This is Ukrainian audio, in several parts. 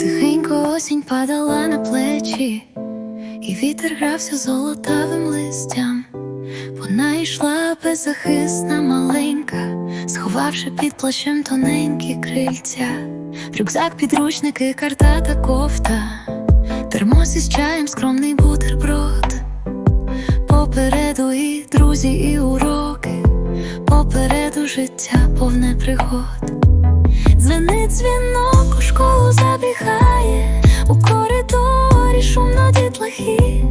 Тихенько осінь падала на плечі, і вітер грався золотавим листям. Вона йшла беззахисна маленька, сховавши під плащем тоненькі крильця, рюкзак, підручники, карта та кофта, термос із чаєм, скромний бутерброд. Попереду і друзі, і уроки, життя повне пригод. Дзвенить дзвінок, у школу забігає, у коридорі шумно дітлахи.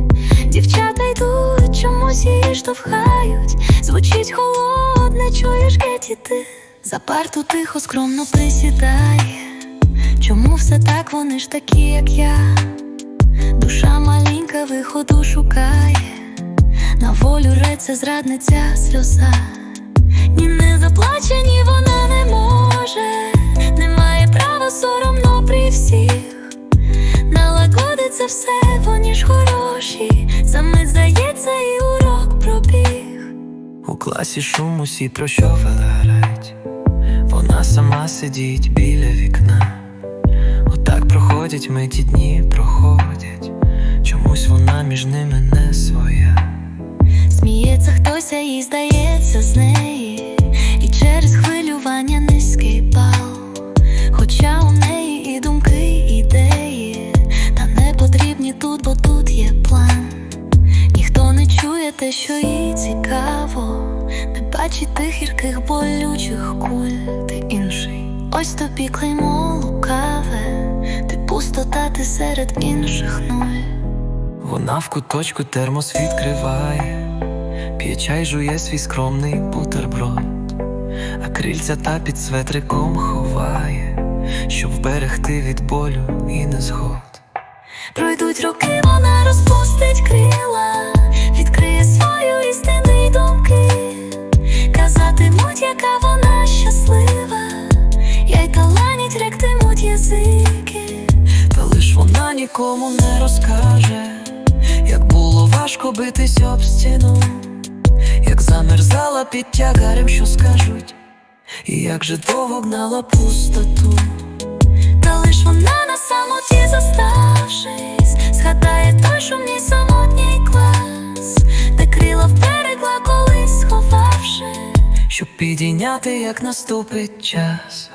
Дівчата йдуть, чомусь її штовхають. Звучить холодне, чуєш геті ти. За парту тихо, скромно присідає. Чому все так, вони ж такі, як я? Душа маленька виходу шукає. На волю реться зрадниця сльоза. Ні не заплаче, ні вона не може, немає права соромно при всіх. Налагодиться все, вони ж хороші. Мить здається, і урок пробіг. У класі шум усі про що виграють Вона сама сидить біля вікна. Отак проходять миті дні проходять. Чомусь вона між ними не своя. Сміється хтось, а їй здається з хвилювання Хоча у неї і думки, ідеї, та не потрібні тут, бо тут є план. Ніхто не чує те, що їй цікаво, не бачить тих гірких болючих куль, ти інший. Ось тобі клеймо лукаве, ти пустота, ти серед інших нуль. Вона в куточку термос відкриває, п'є чай жує свій скромний бутерброд, а крильця та під светриком ховає, щоб вберегти від болю і незгод. Пройдуть роки, вона розпустить крила, відкриє свою істину й думки. Казатимуть, яка вона щаслива, я й таланіть ректимуть язики. Та лиш вона нікому не розкаже, як було важко битись об стіну, як замерзала під тягарем, що скажуть, і як же довго гнала пустоту. Та лиш вона на самоті заставшись, згадає той шумний самотній клас, де крила вберегла колись сховавши. Щоб підійняти, як наступить час.